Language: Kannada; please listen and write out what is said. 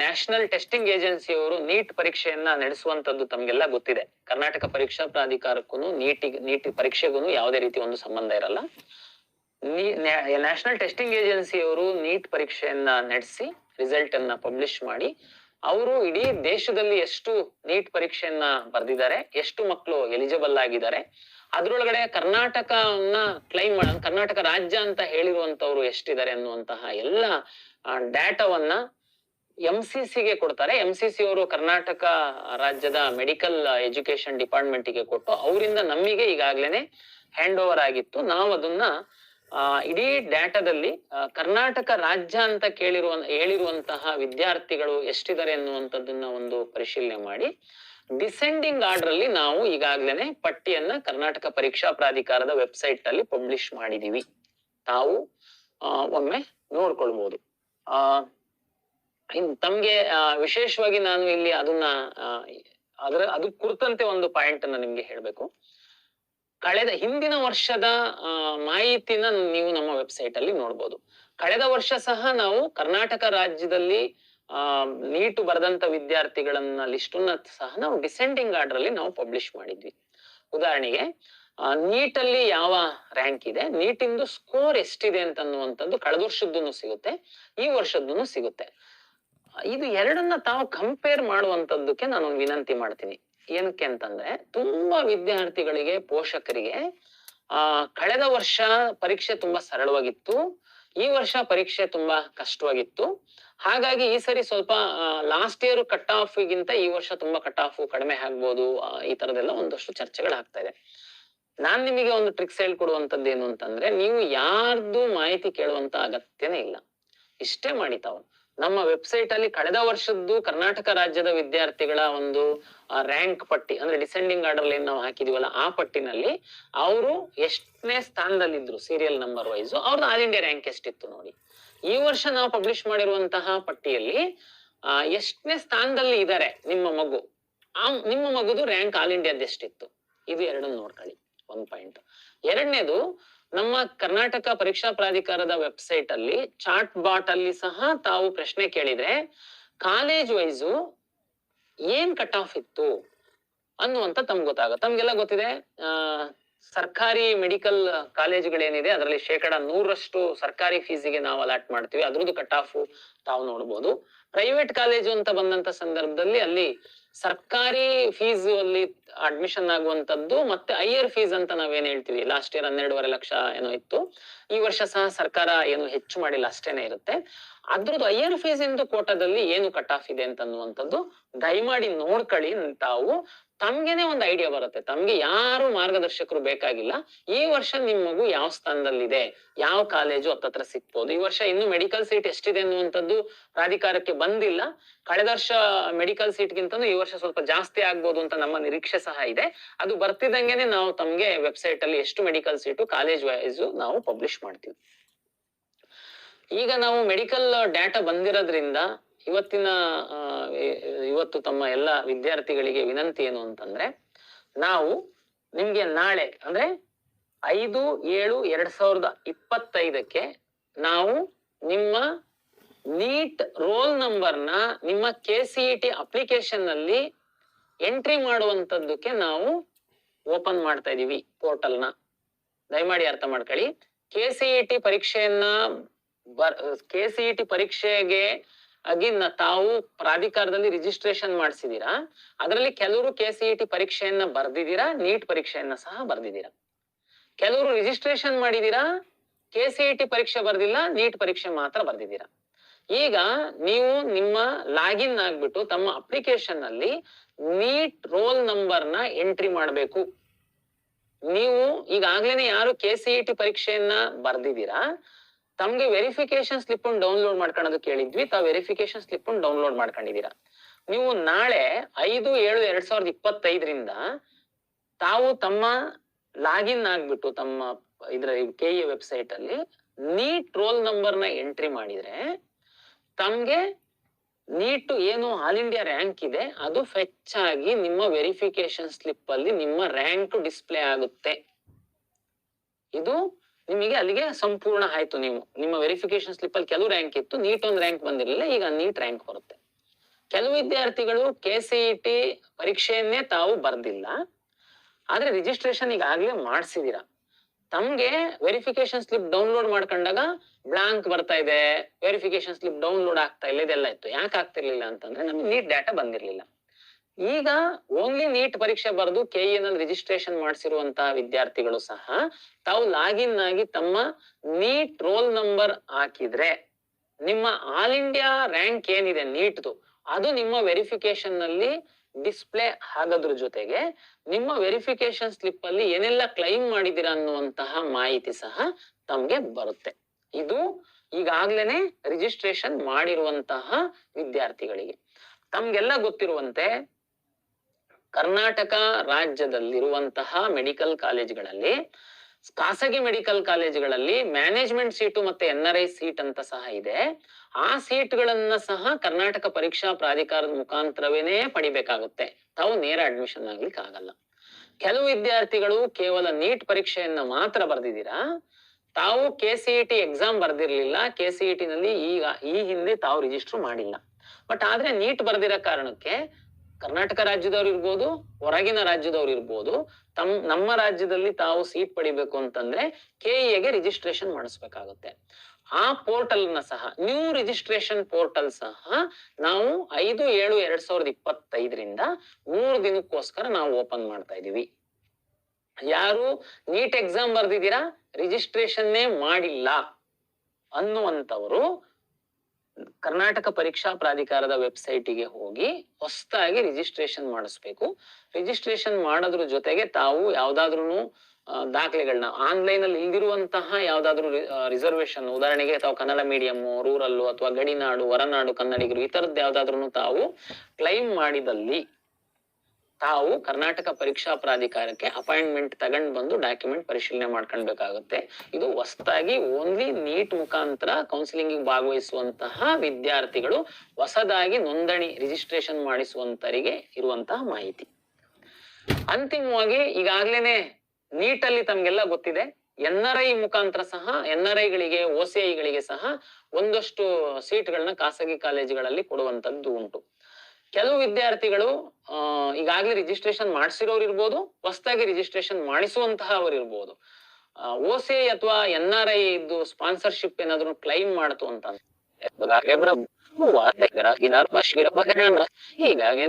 ನ್ಯಾಷನಲ್ ಟೆಸ್ಟಿಂಗ್ ಏಜೆನ್ಸಿಯವರು ನೀಟ್ ಪರೀಕ್ಷೆಯನ್ನ ನಡೆಸುವಂತದ್ದು ತಮ್ಗೆಲ್ಲ ಗೊತ್ತಿದೆ. ಕರ್ನಾಟಕ ಪರೀಕ್ಷಾ ಪ್ರಾಧಿಕಾರಕ್ಕೂ ನೀಟ್ ನೀಟ್ ಪರೀಕ್ಷೆಗೂ ಯಾವುದೇ ರೀತಿ ಒಂದು ಸಂಬಂಧ ಇರಲ್ಲ. ನ್ಯಾಷನಲ್ ಟೆಸ್ಟಿಂಗ್ ಏಜೆನ್ಸಿಯವರು ನೀಟ್ ಪರೀಕ್ಷೆಯನ್ನ ನಡೆಸಿ ರಿಸಲ್ಟ್ ಅನ್ನ ಪಬ್ಲಿಷ್ ಮಾಡಿ ಅವರು ಇಡೀ ದೇಶದಲ್ಲಿ ಎಷ್ಟು ನೀಟ್ ಪರೀಕ್ಷೆಯನ್ನ ಬರೆದಿದ್ದಾರೆ, ಎಷ್ಟು ಮಕ್ಕಳು ಎಲಿಜಿಬಲ್ ಆಗಿದ್ದಾರೆ, ಅದ್ರೊಳಗಡೆ ಕರ್ನಾಟಕವನ್ನ ಕ್ಲೈಮ್ ಮಾಡ, ಕರ್ನಾಟಕ ರಾಜ್ಯ ಅಂತ ಹೇಳಿರುವಂತವ್ರು ಎಷ್ಟಿದ್ದಾರೆ ಅನ್ನುವಂತಹ ಎಲ್ಲ ಡಾಟಾವನ್ನ ಎಂ ಸಿ ಗೆ ಕೊಡ್ತಾರೆ. ಎಂ ಸಿ ಸಿ ಅವರು ಕರ್ನಾಟಕ ರಾಜ್ಯದ ಮೆಡಿಕಲ್ ಎಜುಕೇಶನ್ ಡಿಪಾರ್ಟ್ಮೆಂಟ್ಗೆ ಕೊಟ್ಟು ಅವರಿಂದ ನಮಗೆ ಈಗಾಗ್ಲೇನೆ ಹ್ಯಾಂಡ್ ಓವರ್ ಆಗಿತ್ತು. ನಾವು ಅದನ್ನ ಇಡೀ ಡಾಟಾದಲ್ಲಿ ಕರ್ನಾಟಕ ರಾಜ್ಯ ಅಂತ ಕೇಳಿರುವ, ಹೇಳಿರುವಂತಹ ವಿದ್ಯಾರ್ಥಿಗಳು ಎಷ್ಟಿದ್ದಾರೆ ಅನ್ನುವಂಥದ್ದನ್ನ ಒಂದು ಪರಿಶೀಲನೆ ಮಾಡಿ, ಡಿಸೆಂಡಿಂಗ್ ಆರ್ಡರ್ ಅಲ್ಲಿ ನಾವು ಈಗಾಗ್ಲೇನೆ ಪಟ್ಟಿಯನ್ನ ಕರ್ನಾಟಕ ಪರೀಕ್ಷಾ ಪ್ರಾಧಿಕಾರದ ವೆಬ್ಸೈಟ್ ಅಲ್ಲಿ ಪಬ್ಲಿಷ್ ಮಾಡಿದೀವಿ. ತಾವು ಒಮ್ಮೆ ನೋಡ್ಕೊಳ್ಬಹುದು ಆ ತಮ್ಗೆ ವಿಶೇಷವಾಗಿ ನಾನು ಇಲ್ಲಿ ಅದನ್ನ ಅದರ, ಅದು ಕುರಿತಂತೆ ಒಂದು ಪಾಯಿಂಟ್ ಅನ್ನ ನಿಮ್ಗೆ ಹೇಳ್ಬೇಕು. ಕಳೆದ ಹಿಂದಿನ ವರ್ಷದ ಮಾಹಿತಿನ ನೀವು ನಮ್ಮ ವೆಬ್ಸೈಟ್ ಅಲ್ಲಿ ನೋಡ್ಬೋದು. ಕಳೆದ ವರ್ಷ ಸಹ ನಾವು ಕರ್ನಾಟಕ ರಾಜ್ಯದಲ್ಲಿ, ಆ, ನೀಟು ಬರೆದಂತ ವಿದ್ಯಾರ್ಥಿಗಳನ್ನ ಲಿಸ್ಟನ್ನ ಸಹ ನಾವು ಡಿಸೆಂಡಿಂಗ್ ಆರ್ಡರ್ ಅಲ್ಲಿ ನಾವು ಪಬ್ಲಿಷ್ ಮಾಡಿದ್ವಿ. ಉದಾಹರಣೆಗೆ ನೀಟ್ ಅಲ್ಲಿ ಯಾವ ರ್ಯಾಂಕ್ ಇದೆ? ನೀಟ್ ಇಂದು ಸ್ಕೋರ್ ಎಷ್ಟಿದೆ ಅಂತ ಅನ್ನುವಂಥದ್ದು ಕಳೆದ ವರ್ಷದ್ದು ಸಿಗುತ್ತೆ, ಈ ವರ್ಷದ್ದು ಸಿಗುತ್ತೆ. ಇದು ಎರಡನ್ನ ತಾವು ಕಂಪೇರ್ ಮಾಡುವಂತದ್ದಕ್ಕೆ ನಾನು ಒಂದು ವಿನಂತಿ ಮಾಡ್ತೀನಿ. ಏನಕ್ಕೆ ಅಂತಂದ್ರೆ, ತುಂಬಾ ವಿದ್ಯಾರ್ಥಿಗಳಿಗೆ, ಪೋಷಕರಿಗೆ, ಆ, ಕಳೆದ ವರ್ಷ ಪರೀಕ್ಷೆ ತುಂಬಾ ಸರಳವಾಗಿತ್ತು. ಈ ವರ್ಷ ಪರೀಕ್ಷೆ ತುಂಬಾ ಕಷ್ಟವಾಗಿತ್ತು. ಹಾಗಾಗಿ ಈ ಸರಿ ಸ್ವಲ್ಪ ಲಾಸ್ಟ್ ಇಯರ್ ಕಟ್ ಆಫ್ ಗಿಂತ ಈ ವರ್ಷ ತುಂಬಾ ಕಟ್ ಆಫ್ ಕಡಿಮೆ ಆಗ್ಬೋದು ಈ ತರದೆಲ್ಲ ಒಂದಷ್ಟು ಚರ್ಚೆಗಳು ಆಗ್ತಾ ಇದೆ. ನಾನ್ ನಿಮಗೆ ಒಂದು ಟ್ರಿಕ್ಸ್ ಹೇಳ್ಕೊಡುವಂತದ್ದು ಏನು ಅಂತಂದ್ರೆ, ನೀವು ಯಾರ್ದು ಮಾಹಿತಿ ಕೇಳುವಂತ ಅಗತ್ಯನೇ ಇಲ್ಲ. ಇಷ್ಟೇ ಮಾಡಿ ತಾವು. ನಮ್ಮ ವೆಬ್ಸೈಟ್ ಅಲ್ಲಿ ಕಳೆದ ವರ್ಷದ್ದು ಕರ್ನಾಟಕ ರಾಜ್ಯದ ವಿದ್ಯಾರ್ಥಿಗಳ ಒಂದು ರ್ಯಾಂಕ್ ಪಟ್ಟಿ, ಅಂದ್ರೆ ಡಿಸೆಂಡಿಂಗ್ ಆರ್ಡರ್ ಏನ್ ನಾವು ಹಾಕಿದೀವಲ್ಲ, ಆ ಪಟ್ಟಿನಲ್ಲಿ ಅವರು ಎಷ್ಟನೇ ಸ್ಥಾನದಲ್ಲಿದ್ರು ಸೀರಿಯಲ್ ನಂಬರ್ ವೈಸ್ ಅವ್ರದ್ದು ಆಲ್ ಇಂಡಿಯಾ ರ್ಯಾಂಕ್ ಎಷ್ಟಿತ್ತು ನೋಡಿ. ಈ ವರ್ಷ ನಾವು ಪಬ್ಲಿಷ್ ಮಾಡಿರುವಂತಹ ಪಟ್ಟಿಯಲ್ಲಿ ಎಷ್ಟನೇ ಸ್ಥಾನದಲ್ಲಿ ಇದ್ದಾರೆ ನಿಮ್ಮ ಮಗು, ಆ, ನಿಮ್ಮ ಮಗುದು ರ್ಯಾಂಕ್ ಆಲ್ ಇಂಡಿಯಾದ ಎಷ್ಟಿತ್ತು? ಇದು ಎರಡನ್ನು ನೋಡ್ಕೊಳ್ಳಿ ಒಂದ್ ಪಾಯಿಂಟ್ ಎರಡನೇದು ನಮ್ಮ ಕರ್ನಾಟಕ ಪರೀಕ್ಷಾ ಪ್ರಾಧಿಕಾರದ ವೆಬ್ಸೈಟ್ ಅಲ್ಲಿ ಚಾಟ್ ಬಾಟ್ ಅಲ್ಲಿ ಸಹ ತಾವು ಪ್ರಶ್ನೆ ಕೇಳಿದ್ರೆ ಕಾಲೇಜ್ ವೈಸು ಏನ್ ಕಟ್ ಆಫ್ ಇತ್ತು ಅನ್ನುವಂತ ತಮ್ಗೆ ಗೊತ್ತಾಗುತ್ತೆ. ತಮ್ಗೆಲ್ಲ ಗೊತ್ತಿದೆ? ಆ, ಸರ್ಕಾರಿ ಮೆಡಿಕಲ್ ಕಾಲೇಜುಗಳೇನಿದೆ, ಅದರಲ್ಲಿ ಶೇಕಡ ನೂರರಷ್ಟು ಸರ್ಕಾರಿ ಫೀಸಿಗೆ ನಾವು ಅಲಾಟ್ ಮಾಡ್ತೀವಿ. ಅದ್ರದ್ದು ಕಟ್ ಆಫ್ ತಾವು ನೋಡ್ಬೋದು. ಪ್ರೈವೇಟ್ ಕಾಲೇಜು ಅಂತ ಬಂದಂತ ಸಂದರ್ಭದಲ್ಲಿ ಅಲ್ಲಿ ಸರ್ಕಾರಿ ಫೀಸ್ ಅಲ್ಲಿ ಅಡ್ಮಿಷನ್ ಆಗುವಂತದ್ದು ಮತ್ತೆ ಐಯರ್ ಫೀಸ್ ಅಂತ ನಾವೇನ್ ಹೇಳ್ತೀವಿ? ಲಾಸ್ಟ್ ಇಯರ್ ಹನ್ನೆರಡುವರೆ ಲಕ್ಷ ಏನೋ ಇತ್ತು. ಈ ವರ್ಷ ಸಹ ಸರ್ಕಾರ ಏನು ಹೆಚ್ಚು ಮಾಡಿಲ್ಲ, ಅಷ್ಟೇನೆ ಇರುತ್ತೆ. ಅದ್ರದ್ದು ಐಯರ್ ಫೀಸ್ ಇಂದು ಕೋಟಾದಲ್ಲಿ ಏನು ಕಟ್ ಆಫ್ ಇದೆ ಅಂತ ಅನ್ನುವಂಥದ್ದು ದಯಮಾಡಿ ನೋಡ್ಕೊಳ್ಳಿ ತಾವು. ತಮ್ಗೆನೆ ಒಂದು ಐಡಿಯಾ ಬರುತ್ತೆ. ತಮ್ಗೆ ಯಾರು ಮಾರ್ಗದರ್ಶಕರು ಬೇಕಾಗಿಲ್ಲ. ಈ ವರ್ಷ ನಿಮ್ ಮಗು ಯಾವ ಸ್ಥಾನದಲ್ಲಿದೆ? ಯಾವ ಕಾಲೇಜು ಹತ್ತತ್ರ ಸಿಕ್ಬೋದು ಈ ವರ್ಷ ಇನ್ನು ಮೆಡಿಕಲ್ ಸೀಟ್ ಎಷ್ಟಿದೆ ಅನ್ನುವಂಥದ್ದು ಪ್ರಾಧಿಕಾರಕ್ಕೆ ಬಂದಿಲ್ಲ. ಕಳೆದ ವರ್ಷ ಮೆಡಿಕಲ್ ಸೀಟ್ಗಿಂತನೂ ಈ ವರ್ಷ ಸ್ವಲ್ಪ ಜಾಸ್ತಿ ಆಗ್ಬೋದು ಅಂತ ನಮ್ಮ ನಿರೀಕ್ಷೆ ಸಹ ಇದೆ. ಅದು ಬರ್ತಿದಂಗೆನೆ ನಾವು ತಮ್ಗೆ ವೆಬ್ಸೈಟ್ ಅಲ್ಲಿ ಎಷ್ಟು ಮೆಡಿಕಲ್ ಸೀಟು ಕಾಲೇಜ್ ವೈಸ್ ನಾವು ಪಬ್ಲಿಷ್ ಮಾಡ್ತೀವಿ. ಈಗ ನಾವು ಮೆಡಿಕಲ್ ಡಾಟಾ ಬಂದಿರೋದ್ರಿಂದ ಇವತ್ತಿನ ಇವತ್ತು ತಮ್ಮ ಎಲ್ಲ ವಿದ್ಯಾರ್ಥಿಗಳಿಗೆ ವಿನಂತಿ ಏನು ಅಂತಂದ್ರೆ, ನಾವು ನಿಮ್ಗೆ ನಾಳೆ, ಅಂದ್ರೆ ಐದು, ಏಳು, ಎರಡ್ ಸಾವಿರದ ಇಪ್ಪತ್ತೈದಕ್ಕೆ ನಾವು ನಿಮ್ಮ ನೀಟ್ ರೋಲ್ ನಂಬರ್ನ ನಿಮ್ಮ ಕೆ ಸಿ ಇ ಟಿ ಅಪ್ಲಿಕೇಶನ್ನಲ್ಲಿ ಎಂಟ್ರಿ ಮಾಡುವಂತದ್ದಕ್ಕೆ ನಾವು ಓಪನ್ ಮಾಡ್ತಾ ಇದೀವಿ ಪೋರ್ಟಲ್ನ. ದಯಮಾಡಿ ಅರ್ಥ ಮಾಡ್ಕೊಳ್ಳಿ. ಕೆ ಸಿ ಇ ಟಿ ಪರೀಕ್ಷೆಯನ್ನ ಬರ್, ಕೆ ಸಿ ಇ ಟಿ ಪರೀಕ್ಷೆಗೆ ಆಗಿ ನ- ತಾವು ಪ್ರಾಧಿಕಾರದಲ್ಲಿ ರಿಜಿಸ್ಟ್ರೇಷನ್ ಮಾಡಿಸಿದೀರಾ, ಅದರಲ್ಲಿ ಕೆಲವರು ಕೆ ಸಿ ಇ ಟಿ ಪರೀಕ್ಷೆಯನ್ನ ಬರ್ದಿದ್ದೀರಾ ನೀಟ್ ಪರೀಕ್ಷೆಯನ್ನ ಸಹ ಬರ್ದಿದ್ದೀರಾ ಕೆಲವರು ರಿಜಿಸ್ಟ್ರೇಷನ್ ಮಾಡಿದೀರಾ ಕೆ ಸಿ ಇ ಟಿ ಪರೀಕ್ಷೆ ಬರ್ದಿಲ್ಲ ನೀಟ್ ಪರೀಕ್ಷೆ ಮಾತ್ರ ಬರ್ದಿದ್ದೀರಾ ಈಗ ನೀವು ನಿಮ್ಮ ಲಾಗಿನ್ ಆಗ್ಬಿಟ್ಟು ತಮ್ಮ ಅಪ್ಲಿಕೇಶನ್ ಅಲ್ಲಿ ನೀಟ್ ರೋಲ್ ನಂಬರ್ನ ಎಂಟ್ರಿ ಮಾಡಬೇಕು. ನೀವು ಈಗಾಗ್ಲೇನೆ ಯಾರು ಕೆ ಸಿ ಇ ಟಿ ಪರೀಕ್ಷೆಯನ್ನ ಬರ್ದಿದ್ದೀರಾ ತಮ್ಗೆ ವೆರಿಫಿಕೇಶನ್ ಸ್ಲಿಪ್ ಅನ್ನು ಡೌನ್ಲೋಡ್ ಮಾಡ್ಕೊಳ್ಳೋದು ಕೇಳಿದ್ವಿ ತಾವು ವೆರಿಫಿಕೇಶನ್ ಸ್ಲಿಪ್ ಅನ್ನು ಡೌನ್ಲೋಡ್ ಮಾಡ್ಕೊಂಡಿದ್ದೀರಾ ನೀವು ನಾಳೆ ಐದು, ಏಳು, ಎರಡ್ ಸಾವಿರದ ಇಪ್ಪತ್ತೈದರಿಂದ ತಾವು ತಮ್ಮ ಲಾಗಿನ್ ಆಗ್ಬಿಟ್ಟು ತಮ್ಮ ಇದ್ರ ಕೆ ಇ ವೆಬ್ಸೈಟ್ ಅಲ್ಲಿ ನೀಟ್ ರೋಲ್ ನಂಬರ್ನ ಎಂಟ್ರಿ ಮಾಡಿದ್ರೆ ತಮ್ಗೆ ನೀಟ್ ಏನು ಆಲ್ ಇಂಡಿಯಾ ರ್ಯಾಂಕ್ ಇದೆ, ಅದು ಫೆಚ್ ಆಗಿ ನಿಮ್ಮ ವೆರಿಫಿಕೇಶನ್ ಸ್ಲಿಪ್ ಅಲ್ಲಿ ನಿಮ್ಮ ರ್ಯಾಂಕ್ ಡಿಸ್ಪ್ಲೇ ಆಗುತ್ತೆ. ಇದು ನಿಮಗೆ ಅಲ್ಲಿಗೆ ಸಂಪೂರ್ಣ ಆಯ್ತು ನೀವು. ನಿಮ್ಮ ವೆರಿಫಿಕೇಶನ್ ಸ್ಲಿಪ್ ಅಲ್ಲಿ ಕೆಲವು ರ್ಯಾಂಕ್ ಇತ್ತು ನೀಟ್ ಒಂದು ರ್ಯಾಂಕ್ ಬಂದಿರಲಿಲ್ಲ, ಈಗ ನೀಟ್ ರ್ಯಾಂಕ್ ಬರುತ್ತೆ. ಕೆಲವು ವಿದ್ಯಾರ್ಥಿಗಳು ಕೆ ಸಿ ಟಿ ಪರೀಕ್ಷೆಯನ್ನೇ ತಾವು ಬರ್ದಿಲ್ಲ. ಆದ್ರೆ ರಿಜಿಸ್ಟ್ರೇಷನ್ ಈಗಾಗ್ಲೇ ಮಾಡ್ಸಿದೀರಾ. ತಮ್ಗೆ ವೆರಿಫಿಕೇಶನ್ ಸ್ಲಿಪ್ ಡೌನ್ಲೋಡ್ ಮಾಡ್ಕೊಂಡಾಗ ಬ್ಲಾಂಕ್ ಬರ್ತಾ ಇದೆ. ವೆರಿಫಿಕೇಶನ್ ಸ್ಲಿಪ್ ಡೌನ್ಲೋಡ್ ಆಗ್ತಾ ಇಲ್ಲ, ಇದೆಲ್ಲ ಇತ್ತು. ಯಾಕೆ ಆಗ್ತಿರ್ಲಿಲ್ಲ ಅಂತಂದ್ರೆ ನಮ್ಗೆ ನೀಟ್ ಡಾಟಾ ಬಂದಿರ್ಲಿಲ್ಲ. ಈಗ ಓನ್ಲಿ ನೀಟ್ ಪರೀಕ್ಷೆ ಬರೆದು ಕೆ ನಲ್ಲಿ ರಿಜಿಸ್ಟ್ರೇಷನ್ ಮಾಡಿಸಿರುವಂತಹ ವಿದ್ಯಾರ್ಥಿಗಳು ಸಹ ತಾವು ಲಾಗಿನ್ ಆಗಿ ತಮ್ಮ ನೀಟ್ ರೋಲ್ ನಂಬರ್ ಹಾಕಿದ್ರೆ ನಿಮ್ಮ ಆಲ್ ಇಂಡಿಯಾ ರ್ಯಾಂಕ್ ಏನಿದೆ ನೀಟ್ದು ಅದು ನಿಮ್ಮ ವೆರಿಫಿಕೇಶನ್ನಲ್ಲಿ ಡಿಸ್ಪ್ಲೇ ಆಗೋದ್ರ ಜೊತೆಗೆ ನಿಮ್ಮ ವೆರಿಫಿಕೇಶನ್ ಸ್ಲಿಪ್ ಅಲ್ಲಿ ಏನೆಲ್ಲ ಕ್ಲೈಮ್ ಮಾಡಿದೀರಾ ಅನ್ನುವಂತಹ ಮಾಹಿತಿ ಸಹ ತಮ್ಗೆ ಬರುತ್ತೆ. ಇದು ಈಗಾಗ್ಲೇನೆ ರಿಜಿಸ್ಟ್ರೇಷನ್ ಮಾಡಿರುವಂತಹ ವಿದ್ಯಾರ್ಥಿಗಳಿಗೆ. ತಮ್ಗೆಲ್ಲ ಗೊತ್ತಿರುವಂತೆ ಕರ್ನಾಟಕ ರಾಜ್ಯದಲ್ಲಿರುವಂತಹ ಮೆಡಿಕಲ್ ಕಾಲೇಜ್ಗಳಲ್ಲಿ, ಖಾಸಗಿ ಮೆಡಿಕಲ್ ಕಾಲೇಜುಗಳಲ್ಲಿ ಮ್ಯಾನೇಜ್ಮೆಂಟ್ ಸೀಟು ಮತ್ತೆ ಎನ್ ಆರ್ ಐ ಸೀಟ್ ಅಂತ ಸಹ ಇದೆ. ಆ ಸೀಟ್ಗಳನ್ನ ಸಹ ಕರ್ನಾಟಕ ಪರೀಕ್ಷಾ ಪ್ರಾಧಿಕಾರದ ಮುಖಾಂತರವೇನೆ ಪಡಿಬೇಕಾಗುತ್ತೆ. ತಾವು ನೇರ ಅಡ್ಮಿಷನ್ ಆಗ್ಲಿಕ್ಕೆ ಆಗಲ್ಲ ಕೆಲವು ವಿದ್ಯಾರ್ಥಿಗಳು ಕೇವಲ ನೀಟ್ ಪರೀಕ್ಷೆಯನ್ನ ಮಾತ್ರ ಬರೆದಿದ್ದೀರಾ? ತಾವು K C E T exam ಬರ್ದಿರ್ಲಿಲ್ಲ. K C E T ನಲ್ಲಿ ಈಗ ಈ ಹಿಂದೆ ತಾವು ರಿಜಿಸ್ಟರ್ ಮಾಡಿಲ್ಲ. ಬಟ್ ಆದ್ರೆ ನೀಟ್ ಬರ್ದಿರೋ ಕಾರಣಕ್ಕೆ ಕರ್ನಾಟಕ ರಾಜ್ಯದವ್ರು ಇರ್ಬೋದು, ಹೊರಗಿನ ರಾಜ್ಯದವ್ರು ಇರ್ಬೋದು, ತಮ್, ನಮ್ಮ ರಾಜ್ಯದಲ್ಲಿ ತಾವು ಸೀಟ್ ಪಡಿಬೇಕು ಅಂತಂದ್ರೆ ಕೆ ಗೆ ರಿಜಿಸ್ಟ್ರೇಷನ್ ಮಾಡಿಸ್ಬೇಕಾಗುತ್ತೆ. ಆ ಪೋರ್ಟಲ್ನ ಸಹ ನ್ಯೂ ರಿಜಿಸ್ಟ್ರೇಷನ್ ಪೋರ್ಟಲ್ ಸಹ ನಾವು ಐದು, ಏಳು, ಎರಡ್ ಸಾವಿರದ ಇಪ್ಪತ್ತೈದರಿಂದ ಮೂರು ದಿನಕ್ಕೋಸ್ಕರ ನಾವು ಓಪನ್ ಮಾಡ್ತಾ ಇದೀವಿ ಯಾರು ನೀಟ್ ಎಕ್ಸಾಮ್ ಬರ್ದಿದ್ದೀರಾ? ರಿಜಿಸ್ಟ್ರೇಷನ್ನೇ ಮಾಡಿಲ್ಲ ಅನ್ನುವಂಥವರು ಕರ್ನಾಟಕ ಪರೀಕ್ಷಾ ಪ್ರಾಧಿಕಾರದ ವೆಬ್ಸೈಟಿಗೆ ಹೋಗಿ ಹೊಸದಾಗಿ ರಿಜಿಸ್ಟ್ರೇಷನ್ ಮಾಡಿಸ್ಬೇಕು. ರಿಜಿಸ್ಟ್ರೇಷನ್ ಮಾಡೋದ್ರ ಜೊತೆಗೆ ತಾವು ಯಾವ್ದಾದ್ರು ದಾಖಲೆಗಳನ್ನ ಆನ್ಲೈನ್ ಅಲ್ಲಿ ಇಲ್ದಿರುವಂತಹ ಯಾವ್ದಾದ್ರು ರಿಸರ್ವೇಶನ್ ಉದಾಹರಣೆಗೆ ತಾವು ಕನ್ನಡ ಮೀಡಿಯಂ ರೂರಲ್ ಅಥವಾ ಗಡಿನಾಡು, ಹೊರನಾಡು ಕನ್ನಡಿಗರು ಈ ತರದ್ ಯಾವ್ದಾದ್ರು ತಾವು ಕ್ಲೈಮ್ ಮಾಡಿದಲ್ಲಿ ತಾವು ಕರ್ನಾಟಕ ಪರೀಕ್ಷಾ ಪ್ರಾಧಿಕಾರಕ್ಕೆ ಅಪಾಯಿಂಟ್ಮೆಂಟ್ ತಗೊಂಡ್ ಬಂದು ಡಾಕ್ಯುಮೆಂಟ್ ಪರಿಶೀಲನೆ ಮಾಡ್ಕೊಳ್ಬೇಕಾಗುತ್ತೆ. ಇದು ಹೊಸದಾಗಿ ಓನ್ಲಿ ನೀಟ್ ಮುಖಾಂತರ ಕೌನ್ಸಿಲಿಂಗ್ ಭಾಗವಹಿಸುವಂತಹ ವಿದ್ಯಾರ್ಥಿಗಳು ಹೊಸದಾಗಿ ನೋಂದಣಿ ರಿಜಿಸ್ಟ್ರೇಷನ್ ಮಾಡಿಸುವಂತರಿಗೆ ಇರುವಂತಹ ಮಾಹಿತಿ. ಅಂತಿಮವಾಗಿ ಈಗಾಗ್ಲೇನೆ ನೀಟ್ ಅಲ್ಲಿ ತಮ್ಗೆಲ್ಲ ಗೊತ್ತಿದೆ. ಎನ್ ಆರ್ ಐ ಮುಖಾಂತರ ಸಹ, ಎನ್ ಆರ್ ಐಗಳಿಗೆ, ಓ ಸಿ ಐಗಳಿಗೆ ಸಹ ಒಂದಷ್ಟು ಸೀಟ್ಗಳನ್ನ ಖಾಸಗಿ ಕಾಲೇಜುಗಳಲ್ಲಿ ಕೊಡುವಂತದ್ದು ಉಂಟು. ಕೆಲವು ವಿದ್ಯಾರ್ಥಿಗಳು ಈಗಾಗಲೇ ರಿಜಿಸ್ಟ್ರೇಷನ್ ಮಾಡಿಸಿರೋರು ಇರ್ಬೋದು ಹೊಸದಾಗಿ ರಿಜಿಸ್ಟ್ರೇಷನ್ ಮಾಡಿಸುವಂತಹ ಅವರು ಇರ್ಬೋದು ಐ ಅಥವಾ ಎನ್ ಆರ್ ಐ ಇದ್ದು ಸ್ಪಾನ್ಸರ್ಶಿಪ್ ಏನಾದ್ರು ಕ್ಲೈಮ್ ಮಾಡ್ತು ಅಂತ ಹೀಗಾಗಿ